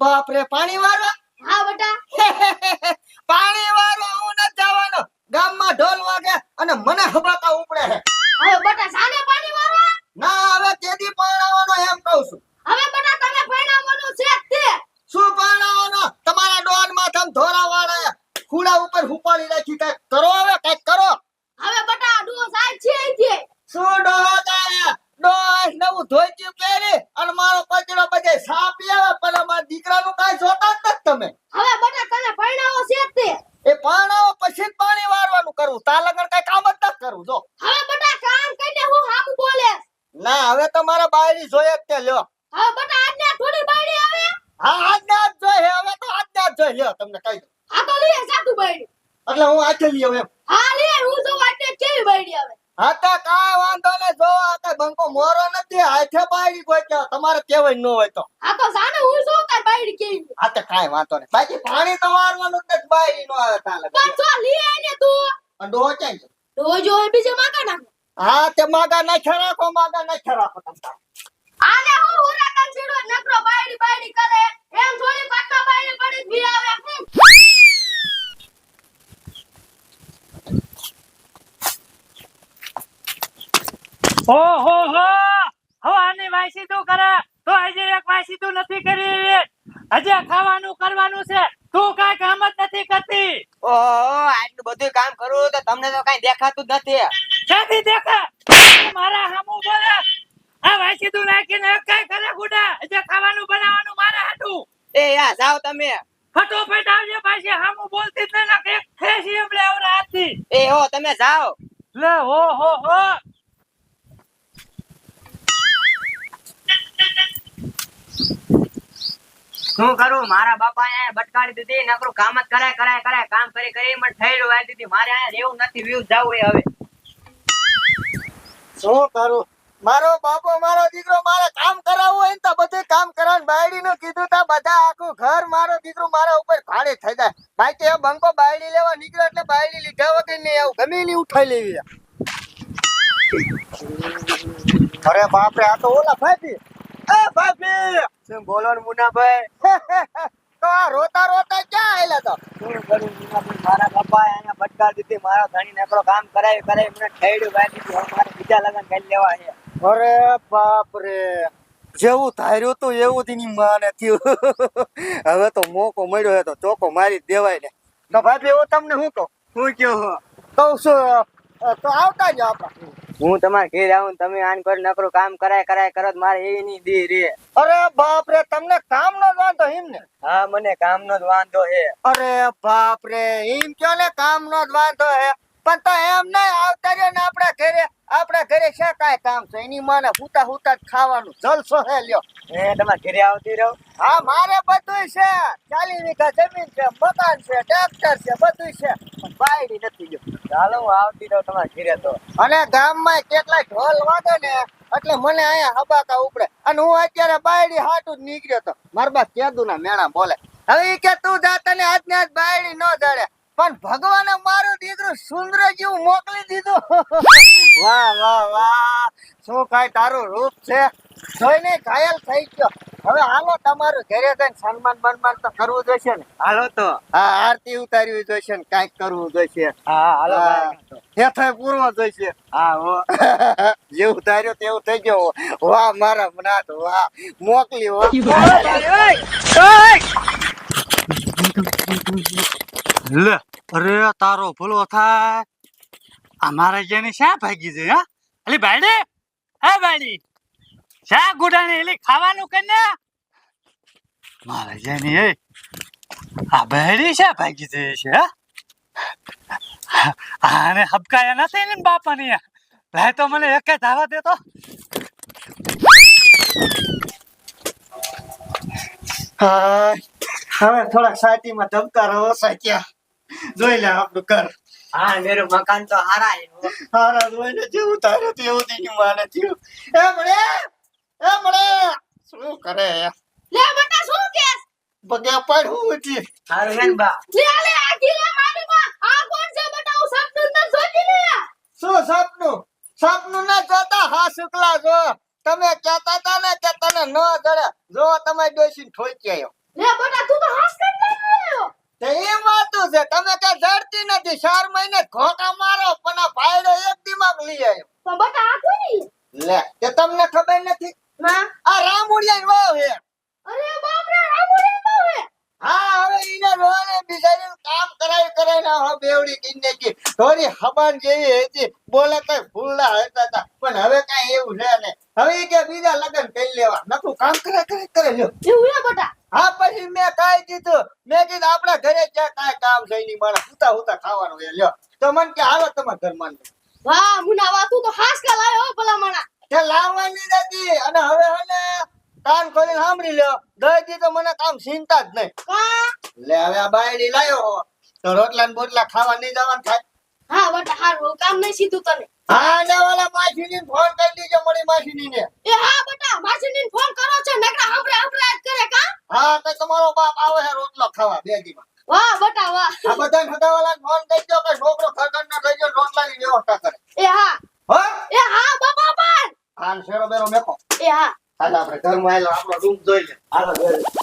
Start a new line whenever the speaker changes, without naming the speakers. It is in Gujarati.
બાપ રે પાણી વાળવા
હા બટા.
પાણી વાળવા હું ન જવાનો. ગામમાં ઢોલ વાગે અને મને હબાકા ઉપડે હે
હવે બટા સાને પાણી વાળવા
ના હવે તેથી પરણાવવાનો એમ કહું છું.
હવે બટા તમે પરણાવવાનું છે તે.
શું પરણાવવાનો? તમારા ડોનમાં તમ ધોરા વાળા ખુડા ઉપર હુપાળી રાખી કંઈક કરો હવે કંઈક કરો.
હવે બટા ડો સાહેબ છે છે
શું ડો ગાય ડો નવું ધોતિયું પહેરી અને મારો કચરો બધે સાપી આવે પણ અમારા દીકરાનું કાંઈ જોતા જ નથી તમે
હવે બટા તમે પરણાવો છે જ તે
એ પાણાઓ પછી જ પાણી વારવાનું કરવું તા લગન કઈ કામ જ નથી કરવું જો.
હવે બટા કામ કરીને હું હામું બોલે.
ના હવે તમારા બાયડી જોઈએ તે લ્યો.
હવે બટા આજને થોડી બાયડી આવે?
હા આજના જ જોઈએ હવે તો આજના જ જોઈએ લ્યો તમને કહી દઉં.
હા તો લીએ સાતું બાયડી.
એટલે હું આજે લઈ આવું
હા લે હું જો આજને કેવી બાયડી આવે.
હા તો કાંઈ વાંધો ને જો આ કઈ બંકો મોરો નથી હાથે બાયડી કોઈ તમારે કેવાય ન હોય તો.
આ તો સાને હું શું તાર બાયડી કેવી?
હા તો કાંઈ વાંધો નહીં. બાકી પાણી તમારવાનું જ બાયડી નો આવે તાલે
પણ જો લઈ આને તું.
અને ડોહો
રોજો હોય બીજે માકા નાખો.
હા તે માગા નાખ્યા રાખો માગા નાખ્યા રાખો તમે.
આને હું હુરા કાન છેડો નકરો બાયડી બાયડી કરે. એમ થોડી પાકા બાયડી પડી બી આવે હું
હો હો. હવાની વાયસી તું કરે. તો હજી એક વાયસી તું નથી કરી. હજી ખાવાનું કરવાનું છે. તું કઈ કામ જ નથી કરતી.
ઓ આટલું બધું કામ કરું તો તમને તો કઈ દેખાતું નથી.
ક્યાંથી દેખે? મારા હામું બોલે આ વાસી તું નાખીને કાંઈ કરે ગુડા? જે ખાવાનું બનાવવાનું મારે હાટું.
એ યા જાઓ તમે.
ફટોફટ આવજે પાછી હામુ બોલતી જ ને ખેસી એમલે આવરા હાથથી.
એ હો તમે જાઓ.
લે હો હો હો.
શું કરું? મારા બાપા બટકાડી દીધી, નકરું કામ જ કરાય કરાય કરાય. કામ કરી કરી ઠેડું વાળી દીધી. મારે અહીંયા રહેવું નથી, વ્યૂ જવું હવે.
શું કરું? મારો બાપો, મારો દીકરો મારે કામ કરાવવું હોય તો બધું કામ કરાવવાનું બાયડી નું કીધું તા, બધા આખું ઘર મારો દીકરો મારા ઉપર ભાડે થઈ જાય. ભાઈ એ બંકો બાયડી લેવા નીકળ્યો એટલે બાયડી લીધા વગર નહીં આવું. ગમે નહીં ઉઠાઈ લેવી અરે બાપ રે આ તો ઓલા ભાભી. એ ભાભી!
શું બોલો ને મુનાભાઈ?
તો આ રોતા રોતા ક્યાં આયેલા તો?
શું કરું મુનાભાઈ? મારા બાપા અહીંયા બટકાડી દીધી મારા ધણી નકરો કામ કરાય કરાય મને ઠેડ્યું ભાઈ દીધી. હવે મારે બીજા લગન કરી લેવા છે.
અરે બાપ રે જેવું ધાર્યું તું એવું તેની માને થયું. હવે તો મોકો મળ્યો હે તો ચોકો મારી દેવાય ને. તો ભાભી હું તમને શું કહું?
હું કયો?
કહું તો શું તો આવતા જ આપણા.
હું તમારે ઘેર આવું તમે આન પર નકરું કામ કરાય કરાય કરો મારે એવી ની દી રે.
અરે બાપ રે તમને કામ નો જ વાંધો હિમ ને?
હા મને કામનો જ વાંધો હે.
અરે બાપ રે હિમ કયો ને કામ નો જ વાંધો હે? પણ તો એમ નહીં આવતા રે ને આપણા ઘરે. આપણા ઘરે શા કાય કામ છે? એની માને હુતા હુતા ખાવાનું. જલસો હે લ્યો.
એ તમારા ઘરે આવતી રહો.
હા મારે બધું છે. ચાલી વીઘા જમીન છે મકાન છે ટ્રેક્ટર છે બધું છે. પણ બાયડી નથી ગયો
ચાલો હું આવતી રહો તમારા ઘરે તો.
અને ગામમાં કેટલા ઢોલ વાગે ને એટલે મને અહીંયા હબાકા ઉપડે. અને હું અત્યારે બાયડી હાટું જ નીકળ્યો તો. મારા બા કેદુ ના મેણા બોલે. હવે કે તું જાતને આજ ને આજ બાયડી ન જડે પણ ભગવાને મારો દીકરો સુંદર જેવું મોકલી દીધો. વાહ વાહ વાહ. શું કાંઈ તારું રૂપ છે? જોઈને ઘાયલ થઈ ગયો. હવે હાલો તમારું ઘરે જઈને સન્માન બનમાન તો કરવું જોઈશે ને?
હાલો તો.
હા આરતી ઉતારવી જોઈશે ને કાંઈક કરવું જોઈશે.
હા હાલો
હા. હેઠે પૂરવો જોઈશે.
હા હો.
જેવું ઉતાર્યો તેવું થઈ ગયો. વાહ મારા મનાથ વાહ. મોકલી વાહ
લે, અરે તારો ભૂલો થાય. અમારે જેને શા ભાગી છે, હા? અલી ભાઈડી? હે ભાઈડી? શા ગુડાની એલી ખાવાનું કે ને? મારે જેની, એ, આ ભાઈડી શા ભાગી છે છે હા? આને હબકાયા નથી ને બાપાની ભાઈ, તો મને એક ધાવા
દેતો હવે થોડાક સાચીમાં ધબકારા ઓછા ક્યાં જોઈ લે આપણું કર
હા મેરું મકાન તો હારા
હારા જોઈ લે જેવું ધાર્યું તેવું તેની માને થયું. એ મળે એ મળે. શું કરે?
લે બટા શું કેસ?
પગે પડું ઉઠી
હારું વેન બા.
લે લે આ ગીલા મારી બા આ કોણ છે બટા? હું સપનું ન જોતી લે
શું સપનું? સપનું ના જોતા? હા શુક્લા જો. તમે કહેતા હતા ને કે તને ન જડે જો તમે ડોસીને ઠોકી આવ્યો.
લે
દી ચાર મહિને ઘોટા મારો પણ આ ભાઈડો એક દિમાગ લઈ આવ્યો.
પણ બટા આ કોની?
લે તે તમને ખબર નથી? આ રામુડિયા વાવ હે
અરે બાપ રે રામુડી બહુ હે
હા હવે ઈને રોને બિચારી કામ કરાય કરાય ના હવે બેવડી કિન્ને કી. થોડી હબાન જેવી હતી બોલે કઈ ફૂલડા હતા તા પણ હવે કઈ એવું છે ને હવે કે બીજા લગન કરી લેવા. નકરું કામ કરે કરે કરે લ્યો.
એવું હે બટા?
હા પછી મેં કાઈ કીધું. મેં કીધું આપણા ઘરે ક્યાં કાંઈ કામ છે નહીં મારા હુતા હુતા ખાવાનું એ લ્યો. તો મને કે હાલો તમારા ઘરમાં
વાહ મુના વાહ તું તો હાસ કા લાયો ભલા માણા
તે લાવવાની નથી. અને હવે હને કાન ખોલીને સાંભળી લ્યો. દઈ તો મને કામ ચિંતા જ નહીં. લે હવે આ બાયડી લાયો હો. તો રોટલા ને બોટલા ખાવા નહીં જવાનું થાય.
હા બટા હારું કામ નહીં સીધું તને.
હા ને ઓલા માસીની ફોન કરી દીજો મારી માસીની ને
એ હા બટા માસીને ફોન કરો છો નકરા હમરે હમરે જ કરે કા
હા તો તમારો બાપ આવે છે દીમાં
વાહ બટા વાહ.
આ બધા હગાવાલા ફોન કરી દો કે છોકરો ખગન ના થઈ ગયો રોટલાની વ્યવસ્થા કરે.
એ હા.
હો?
એ હા બાપા પણ
શેરો બેરો મેકો.
એ હા.
હાલ આપણે ઘરમાં આવેલો આપણો રૂમ જોઈ લે. હાલો જોઈ લે.